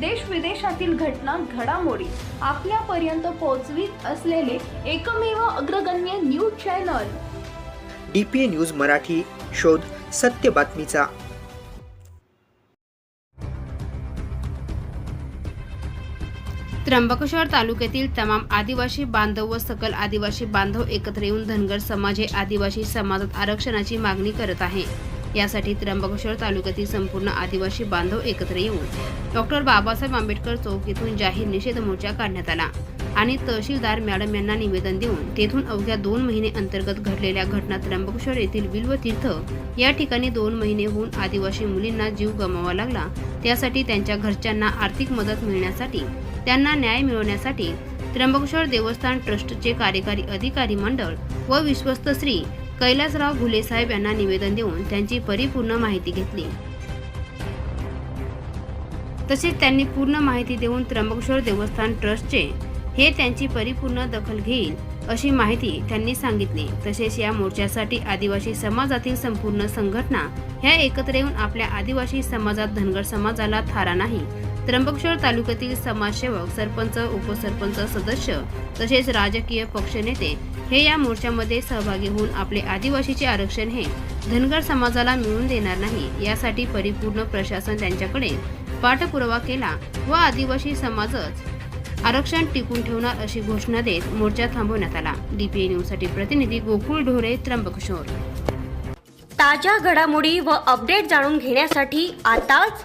देश विदेशातील घटना घडामोडी आपल्यापर्यंत पोहोचवीत असलेले एकमेव अग्रगण्य news channel. D P A news Marathi शोध सत्य बातमीचा. त्र्यंबकेश्वर तालुक्यातील तमाम आदिवासी बांधव व सकल आदिवासी बांधव एकत्र येऊन धनगर समाज हे आदिवासी समाजात आरक्षणाची मागणी करत आहे. यासाठी त्र्यंबकेश्वर तालुक्यातील संपूर्ण आदिवासी बांधव एकत्र येऊन डॉक्टर बाबासाहेब आंबेडकर चौक येथून जाहीर निषेध मोर्चा काढण्यात आला. आणि तहसीलदार मॅडम यांना निवेदन देऊन तेथून अवघ्या दोन महिने अंतर्गत घडलेल्या घटना त्र्यंबकेश्वर येथील विल्व तीर्थ या ठिकाणी दोन महिने होऊन आदिवासी मुलींना जीव गमावा लागला. त्यासाठी त्यांच्या घरच्यांना आर्थिक मदत मिळण्यासाठी त्यांना न्याय मिळवण्यासाठी त्र्यंबकेश्वर देवस्थान ट्रस्टचे कार्यकारी अधिकारी मंडळ व विश्वस्त श्री कैलासराव घुले साहेब यांना निवेदन देऊन त्यांची परिपूर्ण माहिती घेतली. तसेच त्यांनी पूर्ण माहिती देऊन त्र्यंबकेश्वर देवस्थान ट्रस्टचे हे त्यांची परिपूर्ण दखल घेईल अशी माहिती त्यांनी सांगितली. तसेच या मोर्चासाठी आदिवासी समाजातील संपूर्ण संघटना ह्या एकत्र येऊन आपल्या आदिवासी समाजात धनगर समाजाला थारा नाही त्र्यंबकेश्वर तालुक्यातील समाजसेवक सरपंच उपसरपंच सदस्य तसेच राजकीय पक्षनेते हे या मोर्चामध्ये सहभागी होऊन आपले आदिवासीचे आरक्षण हे धनगर समाजाला मिळून देणार नाही यासाठी परिपूर्ण प्रशासन त्यांच्याकडे पाठपुरावा केला व आदिवासी समाजच आरक्षण टिकून ठेवणार अशी घोषणा देत मोर्चा थांबवण्यात आला. डीपीए न्यूजसाठी प्रतिनिधी गोकुळ ढोरे त्र्यंबकेश्वर. ताज्या घडामोडी व अपडेट जाणून घेण्यासाठी आताच